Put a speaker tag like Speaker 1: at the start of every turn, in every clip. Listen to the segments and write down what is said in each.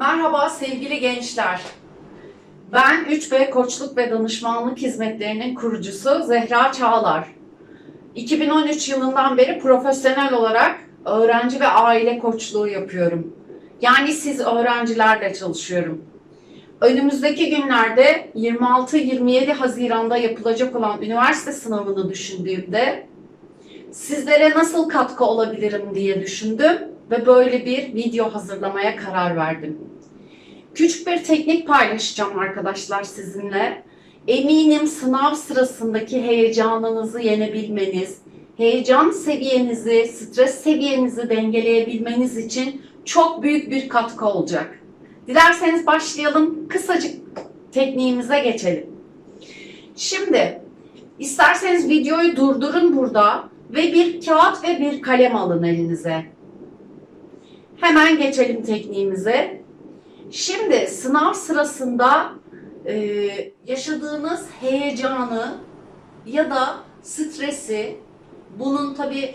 Speaker 1: Merhaba sevgili gençler. Ben 3B Koçluk ve Danışmanlık Hizmetlerinin kurucusu Zehra Çağlar. 2013 yılından beri profesyonel olarak öğrenci ve aile koçluğu yapıyorum. Yani siz öğrencilerle çalışıyorum. Önümüzdeki günlerde 26-27 Haziran'da yapılacak olan üniversite sınavını düşündüğümde sizlere nasıl katkı olabilirim diye düşündüm ve böyle bir video hazırlamaya karar verdim. Küçük bir teknik paylaşacağım arkadaşlar sizinle. Eminim sınav sırasındaki heyecanınızı yenebilmeniz, heyecan seviyenizi, stres seviyenizi dengeleyebilmeniz için çok büyük bir katkı olacak. Dilerseniz başlayalım. Kısacık tekniğimize geçelim. Şimdi isterseniz videoyu durdurun burada ve bir kağıt ve bir kalem alın elinize. Hemen geçelim tekniğimize. Şimdi sınav sırasında e, yaşadığınız heyecanı ya da stresi, bunun tabi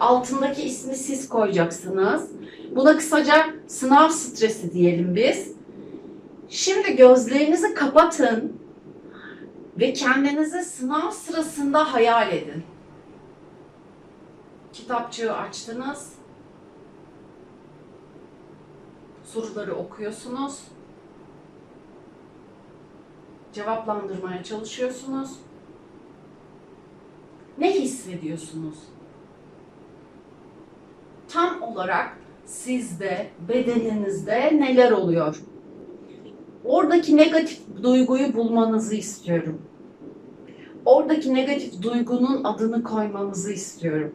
Speaker 1: altındaki ismi siz koyacaksınız. Buna kısaca sınav stresi diyelim biz. Şimdi gözlerinizi kapatın ve kendinizi sınav sırasında hayal edin. Kitapçığı açtınız. Soruları okuyorsunuz. Cevaplandırmaya çalışıyorsunuz. Ne hissediyorsunuz? Tam olarak sizde, bedeninizde neler oluyor? Oradaki negatif duyguyu bulmanızı istiyorum. Oradaki negatif duygunun adını koymanızı istiyorum.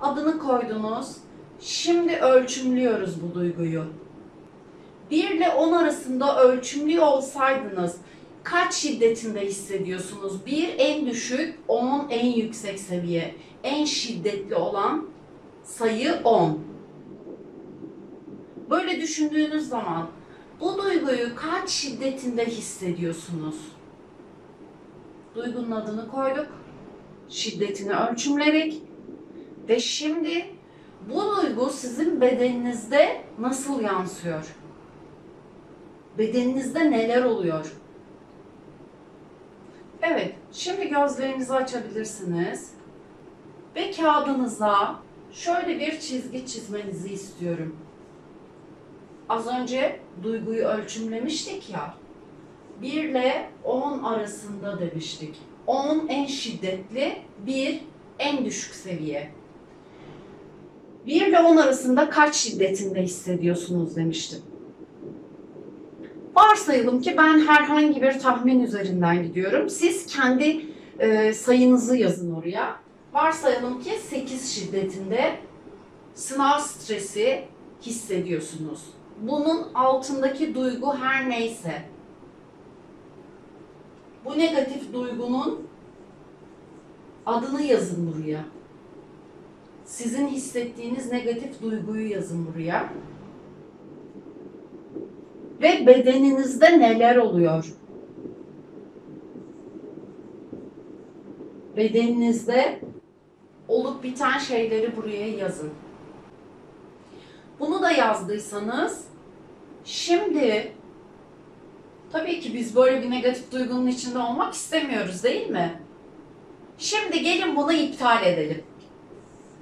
Speaker 1: Adını koydunuz. Şimdi ölçümlüyoruz bu duyguyu. 1 ile 10 arasında ölçümlü olsaydınız kaç şiddetinde hissediyorsunuz? 1 en düşük, 10 en yüksek seviye. En şiddetli olan sayı 10. Böyle düşündüğünüz zaman bu duyguyu kaç şiddetinde hissediyorsunuz? Duygunun adını koyduk. Şiddetini ölçümledik. Ve şimdi bu duygu sizin bedeninizde nasıl yansıyor? Bedeninizde neler oluyor? Evet, şimdi gözlerinizi açabilirsiniz. Ve kağıdınıza şöyle bir çizgi çizmenizi istiyorum. Az önce duyguyu ölçümlemiştik ya. 1 ile 10 arasında demiştik. 10 en şiddetli, 1 en düşük seviye. 1 ile 10 arasında kaç şiddetinde hissediyorsunuz demiştim. Varsayalım ki ben herhangi bir tahmin üzerinden gidiyorum. Siz kendi e, sayınızı yazın oraya. Varsayalım ki 8 şiddetinde sınav stresi hissediyorsunuz. Bunun altındaki duygu her neyse. Bu negatif duygunun adını yazın buraya. Sizin hissettiğiniz negatif duyguyu yazın buraya. Ve bedeninizde neler oluyor? Bedeninizde olup biten şeyleri buraya yazın. Bunu da yazdıysanız şimdi tabii ki biz böyle bir negatif duygunun içinde olmak istemiyoruz değil mi? Şimdi gelin bunu iptal edelim.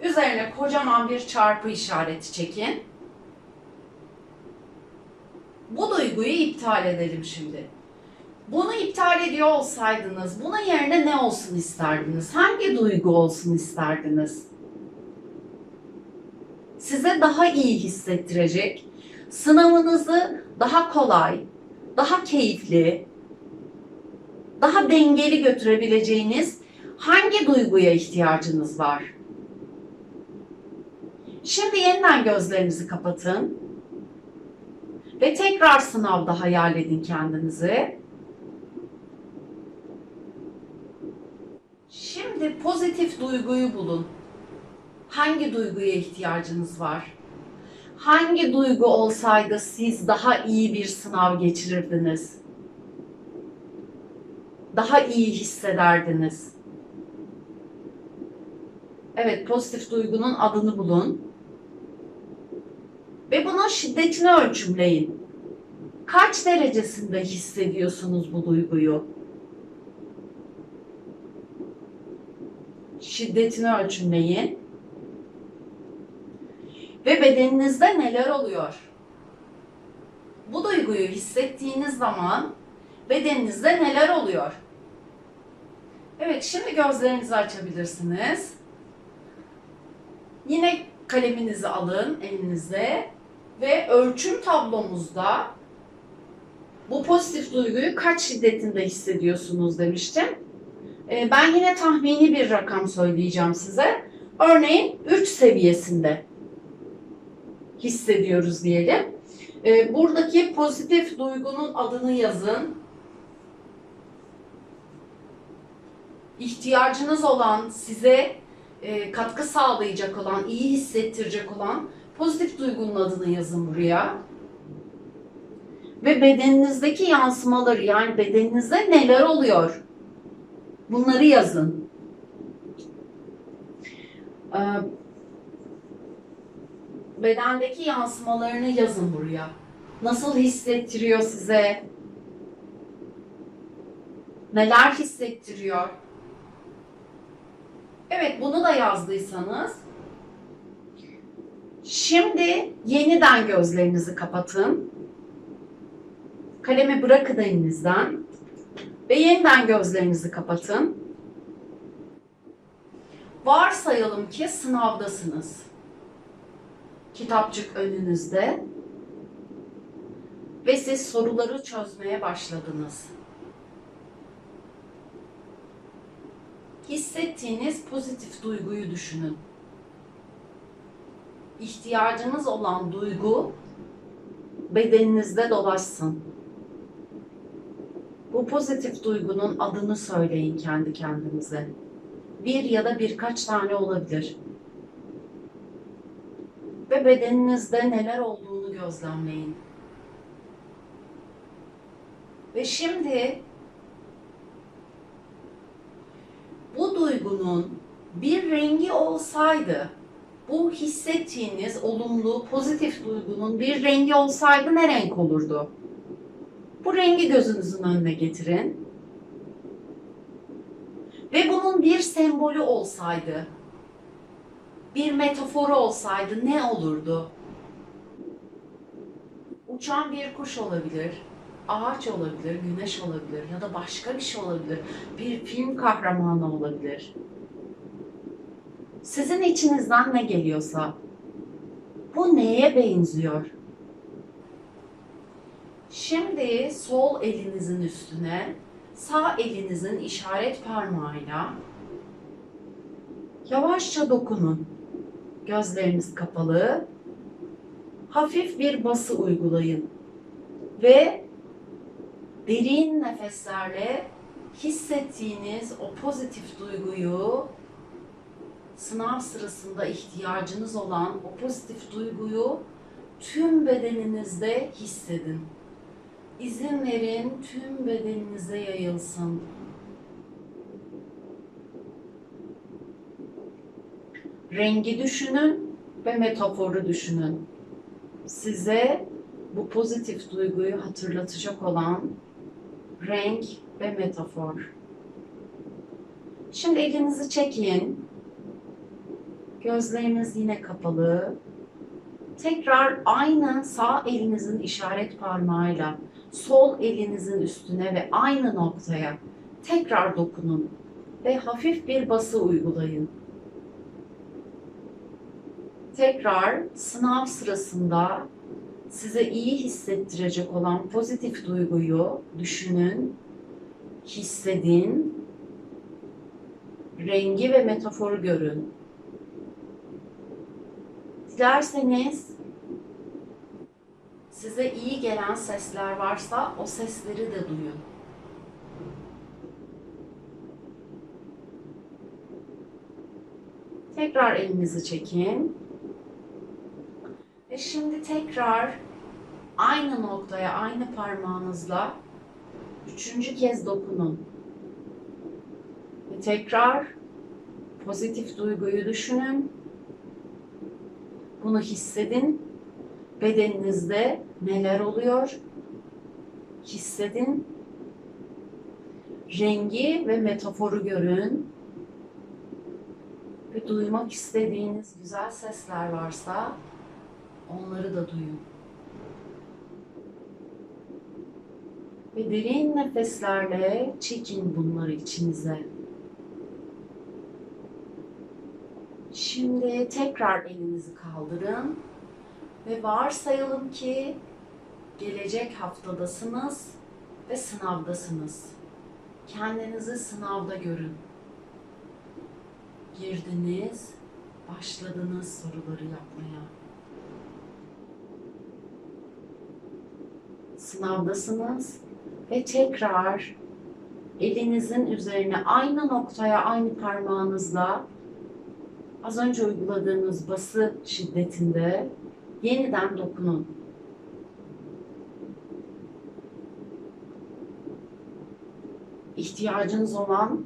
Speaker 1: Üzerine kocaman bir çarpı işareti çekin. Bu duyguyu iptal edelim şimdi. Bunu iptal ediyor olsaydınız, bunun yerine ne olsun isterdiniz? Hangi duygu olsun isterdiniz? Size daha iyi hissettirecek, sınavınızı daha kolay, daha keyifli, daha dengeli götürebileceğiniz hangi duyguya ihtiyacınız var? Şimdi yeniden gözlerinizi kapatın. Ve tekrar sınavda hayal edin kendinizi. Şimdi pozitif duyguyu bulun. Hangi duyguya ihtiyacınız var? Hangi duygu olsaydı siz daha iyi bir sınav geçirirdiniz? Daha iyi hissederdiniz. Evet, pozitif duygunun adını bulun. Ve bunun şiddetini ölçümleyin. Kaç derecesinde hissediyorsunuz bu duyguyu? Şiddetini ölçümleyin. Ve bedeninizde neler oluyor? Bu duyguyu hissettiğiniz zaman bedeninizde neler oluyor? Evet, şimdi gözlerinizi açabilirsiniz. Yine kaleminizi alın elinize ve ölçüm tablomuzda bu pozitif duyguyu kaç şiddetinde hissediyorsunuz demiştim. Ee, Ben yine tahmini bir rakam söyleyeceğim size. Örneğin 3 seviyesinde hissediyoruz diyelim. Ee, Buradaki pozitif duygunun adını yazın. İhtiyacınız olan, size e, katkı sağlayacak olan, iyi hissettirecek olan pozitif duygunun adını yazın buraya. Ve bedeninizdeki yansımaları yani bedeninizde neler oluyor? Bunları yazın. Ee, bedendeki yansımalarını yazın buraya. Nasıl hissettiriyor size? Neler hissettiriyor? Evet bunu da yazdıysanız şimdi yeniden gözlerinizi kapatın. Kalemi bırakın elinizden ve yeniden gözlerinizi kapatın. Varsayalım ki sınavdasınız. Kitapçık önünüzde ve siz soruları çözmeye başladınız. hissettiğiniz pozitif duyguyu düşünün. İhtiyacınız olan duygu bedeninizde dolaşsın. Bu pozitif duygunun adını söyleyin kendi kendinize. Bir ya da birkaç tane olabilir. Ve bedeninizde neler olduğunu gözlemleyin. Ve şimdi bu duygunun bir rengi olsaydı, bu hissettiğiniz olumlu, pozitif duygunun bir rengi olsaydı ne renk olurdu? Bu rengi gözünüzün önüne getirin. Ve bunun bir sembolü olsaydı, bir metaforu olsaydı ne olurdu? Uçan bir kuş olabilir, ağaç olabilir, güneş olabilir ya da başka bir şey olabilir. Bir film kahramanı olabilir. Sizin içinizden ne geliyorsa bu neye benziyor? Şimdi sol elinizin üstüne sağ elinizin işaret parmağıyla yavaşça dokunun. Gözleriniz kapalı. Hafif bir bası uygulayın. Ve derin nefeslerle hissettiğiniz o pozitif duyguyu sınav sırasında ihtiyacınız olan o pozitif duyguyu tüm bedeninizde hissedin. İzin verin tüm bedeninize yayılsın. Rengi düşünün ve metaforu düşünün. Size bu pozitif duyguyu hatırlatacak olan renk ve metafor. Şimdi elinizi çekin. Gözleriniz yine kapalı. Tekrar aynı sağ elinizin işaret parmağıyla sol elinizin üstüne ve aynı noktaya tekrar dokunun ve hafif bir bası uygulayın. Tekrar sınav sırasında size iyi hissettirecek olan pozitif duyguyu düşünün, hissedin, rengi ve metaforu görün. Dilerseniz size iyi gelen sesler varsa o sesleri de duyun. Tekrar elinizi çekin. Ve şimdi tekrar aynı noktaya, aynı parmağınızla üçüncü kez dokunun. Ve tekrar pozitif duyguyu düşünün. Bunu hissedin Bedeninizde neler oluyor? Hissedin. Rengi ve metaforu görün. Ve duymak istediğiniz güzel sesler varsa onları da duyun. Ve derin nefeslerle çekin bunları içinize. Şimdi tekrar elinizi kaldırın ve varsayalım ki gelecek haftadasınız ve sınavdasınız. Kendinizi sınavda görün. Girdiniz, başladınız soruları yapmaya. Sınavdasınız ve tekrar elinizin üzerine aynı noktaya aynı parmağınızla az önce uyguladığınız bası şiddetinde yeniden dokunun. İhtiyacınız olan,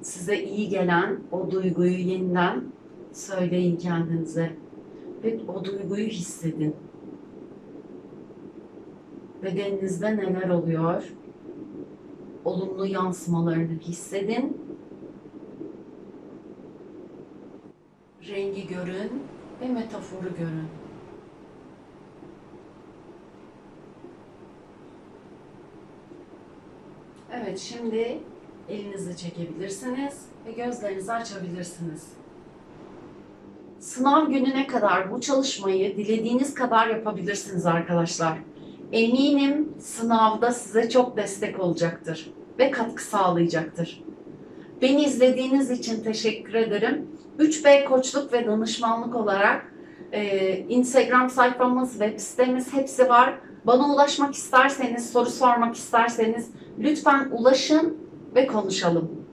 Speaker 1: size iyi gelen o duyguyu yeniden söyleyin kendinize ve o duyguyu hissedin. Bedeninizde neler oluyor? Olumlu yansımalarını hissedin rengi görün ve metaforu görün. Evet, şimdi elinizi çekebilirsiniz ve gözlerinizi açabilirsiniz. Sınav gününe kadar bu çalışmayı dilediğiniz kadar yapabilirsiniz arkadaşlar. Eminim sınavda size çok destek olacaktır ve katkı sağlayacaktır. Beni izlediğiniz için teşekkür ederim. 3B Koçluk ve Danışmanlık olarak e, Instagram sayfamız, web sitemiz hepsi var. Bana ulaşmak isterseniz, soru sormak isterseniz lütfen ulaşın ve konuşalım.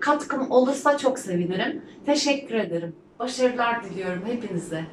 Speaker 1: Katkım olursa çok sevinirim. Teşekkür ederim. Başarılar diliyorum hepinize.